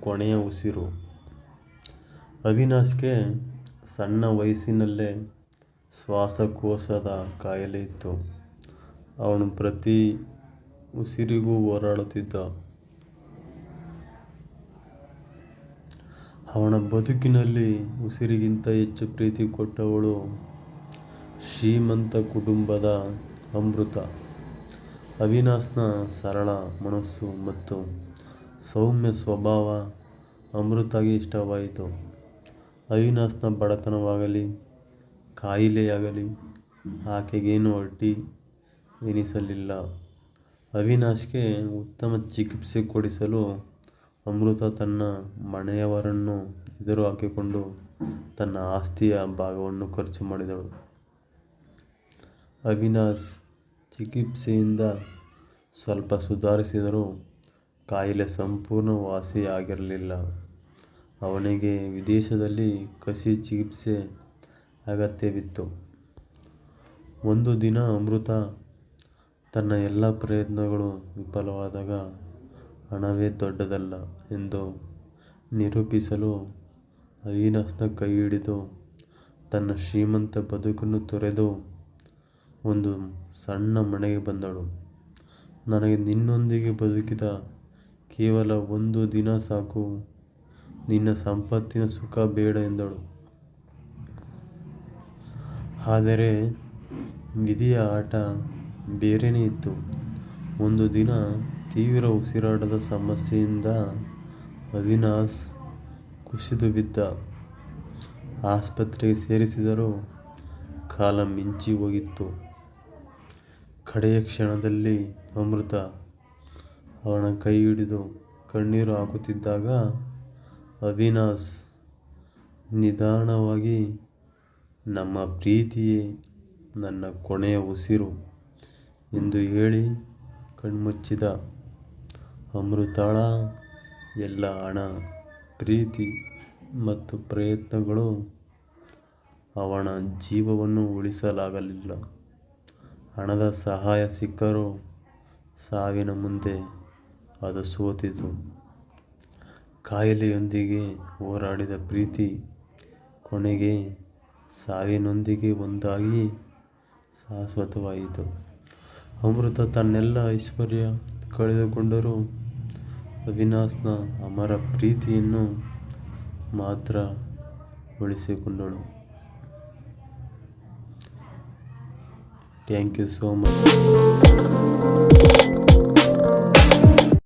ಕೊನೆಯ ಉಸಿರು. ಅವಿನಾಶ್ಗೆ ಸಣ್ಣ ವಯಸ್ಸಿನಲ್ಲೇ ಶ್ವಾಸಕೋಶದ ಕಾಯಿಲೆ ಇತ್ತು. ಅವನು ಪ್ರತಿ ಉಸಿರಿಗೂ ಹೋರಾಡುತ್ತಿದ್ದ. ಅವನ ಬದುಕಿನಲ್ಲಿ ಉಸಿರಿಗಿಂತ ಹೆಚ್ಚು ಪ್ರೀತಿ ಕೊಟ್ಟವಳು ಶ್ರೀಮಂತ ಕುಟುಂಬದ ಅಮೃತ. ಅವಿನಾಶ್ನ ಸರಳ ಮನಸ್ಸು ಮತ್ತು ಸೌಮ್ಯ ಸ್ವಭಾವ ಅಮೃತಗೆ ಇಷ್ಟವಾಯಿತು. ಅವಿನಾಶ್ನ ಬಡತನವಾಗಲಿ, ಕಾಯಿಲೆಯಾಗಲಿ ಆಕೆಗೇನು ಅಡ್ಡಿ ಎನಿಸಲಿಲ್ಲ. ಅವಿನಾಶ್ಗೆ ಉತ್ತಮ ಚಿಕಿತ್ಸೆ ಕೊಡಿಸಲು ಅಮೃತ ತನ್ನ ಮನೆಯವರನ್ನು ಎದುರು ಹಾಕಿಕೊಂಡು ತನ್ನ ಆಸ್ತಿಯ ಭಾಗವನ್ನು ಖರ್ಚು ಮಾಡಿದಳು. ಅವಿನಾಶ್ ಚಿಕಿತ್ಸೆಯಿಂದ ಸ್ವಲ್ಪ ಸುಧಾರಿಸಿದರೂ ಕಾಯಿಲೆ ಸಂಪೂರ್ಣ ವಾಸಿಯಾಗಿರಲಿಲ್ಲ ಅವನಿಗೆ ವಿದೇಶದಲ್ಲಿ ಕಸಿ ಚಿಕಿತ್ಸೆ ಅಗತ್ಯವಿತ್ತು. ಒಂದು ದಿನ ಅಮೃತ ತನ್ನ ಎಲ್ಲ ಪ್ರಯತ್ನಗಳು ವಿಫಲವಾದಾಗ, ಹಣವೇ ದೊಡ್ಡದಲ್ಲ ಎಂದು ನಿರೂಪಿಸಲು ಕೈ ಹಿಡಿದು ತನ್ನ ಶ್ರೀಮಂತ ಬದುಕನ್ನು ತೊರೆದು ಒಂದು ಸಣ್ಣ ಮನೆಗೆ ಬಂದಳು. ನನಗೆ ನಿನ್ನೊಂದಿಗೆ ಬದುಕಿದ ಕೇವಲ ಒಂದು ದಿನ ಸಾಕು. ನಿನ್ನ ಸಂಪತ್ತಿನ ಸುಖ ಬೇಡ ಎಂದಳು. ಆದರೆ ವಿಧಿಯ ಆಟ ಬೇರೆಯೇ ಇತ್ತು. ಒಂದು ದಿನ ತೀವ್ರ ಉಸಿರಾಟದ ಸಮಸ್ಯೆಯಿಂದ ಅವಿನಾಶ್ ಕುಸಿದು ಬಿದ್ದ ಆಸ್ಪತ್ರೆಗೆ ಸೇರಿಸಿದರೂ ಕಾಲ ಮಿಂಚಿ ಹೋಗಿತ್ತು. ಕಡೆಯ ಕ್ಷಣದಲ್ಲಿ ಅಮೃತ ಅವನ ಕೈ ಹಿಡಿದು ಕಣ್ಣೀರು ಹಾಕುತ್ತಿದ್ದಾಗ ಅವಿನಾಶ್ ನಿಧಾನವಾಗಿ, ನಮ್ಮ ಪ್ರೀತಿಯೇ ನನ್ನ ಕೊನೆಯ ಉಸಿರು ಎಂದು ಹೇಳಿ ಕಣ್ಮುಚ್ಚಿದ ಅಮೃತಾಳ, ಎಲ್ಲ ಹಣ, ಪ್ರೀತಿ ಮತ್ತು ಪ್ರಯತ್ನಗಳು ಅವನ ಜೀವವನ್ನು ಉಳಿಸಲಾಗಲಿಲ್ಲ. ಹಣದ ಸಹಾಯ ಸಿಕ್ಕರೂ ಸಾವಿನ ಮುಂದೆ ಅದು ಸೋತಿತು. ಕಾಯಿಲೆಯೊಂದಿಗೆ ಹೋರಾಡಿದ ಪ್ರೀತಿ ಕೊನೆಗೆ ಸಾವಿನೊಂದಿಗೆ ಒಂದಾಗಿ ಶಾಶ್ವತವಾಯಿತು. ಅಮೃತ ತನ್ನೆಲ್ಲ ಐಶ್ವರ್ಯ ಕಳೆದುಕೊಂಡರೂ ಅವಿನಾಶ್ನ ಅಮರ ಪ್ರೀತಿಯನ್ನು ಮಾತ್ರ ಉಳಿಸಿಕೊಂಡಳು. Thank you so much.